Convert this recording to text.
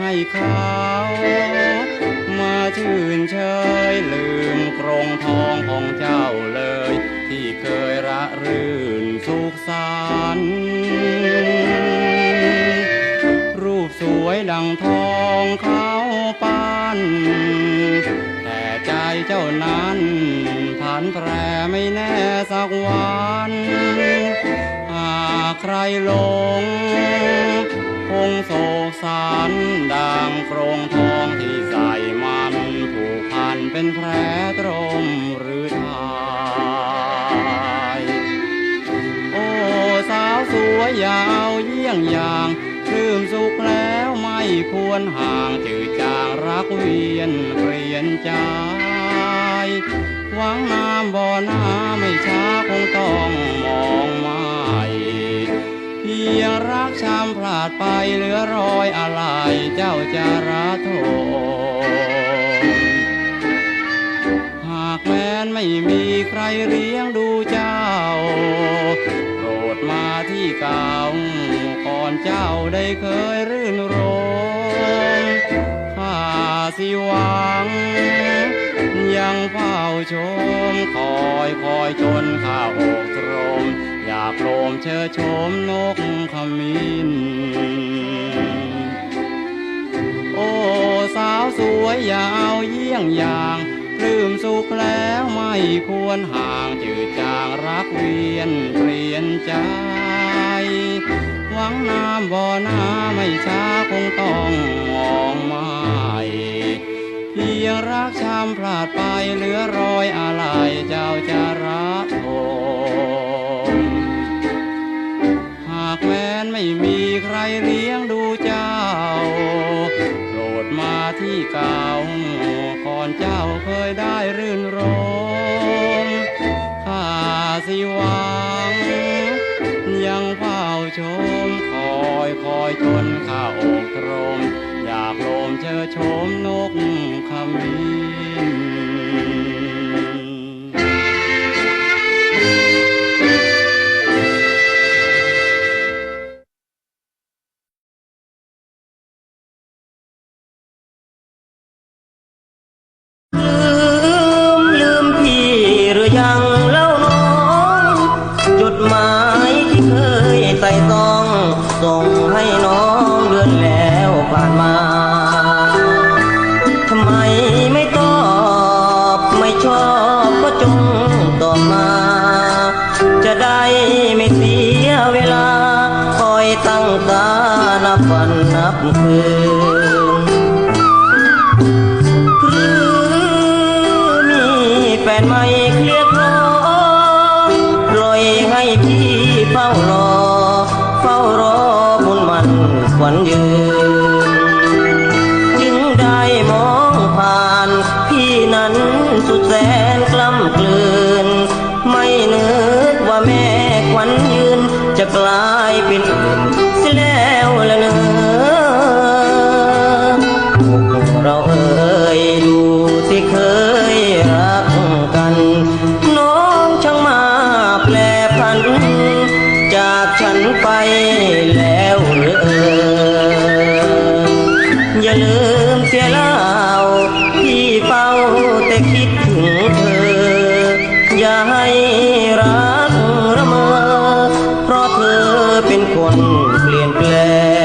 ให้เขามาชื่นเชยเลืม กรงทองของเจ้าเลย ที่เคยระรื่นสุขสันต์รูปสวยดังทองเขาปั้นแต่ใจเจ้านั้นผันแปรไม่แน่สักวันหากใครหลง คงโศกสันดังโครงทอง เป็นแผลตรมหรือทายโอ้สาวสวยยาวเยี่ยงอย่างคลื่มสุขแล้วไม่ควรห่างจืดจางรักเวียนเปลี่ยนใจหวังน้ำบ่อน้ำไม่ช้าคงต้องมองไม่เพียงรักชามพลาดไปเหลือรอยอะไรเจ้าจะระโท แม้นไม่มีใครเลี้ยงดูเจ้า โปรดมาที่เก่าก่อนเจ้าได้เคยรื่นรมข้าสิหวัง ยังเฝ้าชมคอยคอยจนข้าอกตรม อยากโลมเชิดชมนกขมิ้นโอ้สาวสวยยาวเยี่ยงอย่าง ปลื้มสุขแล้วไม่ควรห่างจืดจางรักเวียนเปลี่ยนใจ หวังน้ำบ่อน้ำไม่ช้าคงต้องมองไม่เพียงรักชามพลาดไปเหลือรอยอะไรเจ้าจะรักทมหากแม้นไม่มีใครเลี้ยง ชมคอยคอยจนข้าอ ส่งให้น้องเดือนแล้วผ่านมา ทำไมไม่ตอบไม่ชอบก็จงตอบมา จะได้ไม่เสียเวลา คอยตั้งตานับวันนับคืนหรือมีแฟนใหม วันยืน จึงได้มองผ่าน พี่นั้นสุดแสนกล้ำกลืน ไม่นึกว่าแม่ควันยืนจะกลายเป็น เป็นคนเปลี่ยนแปลง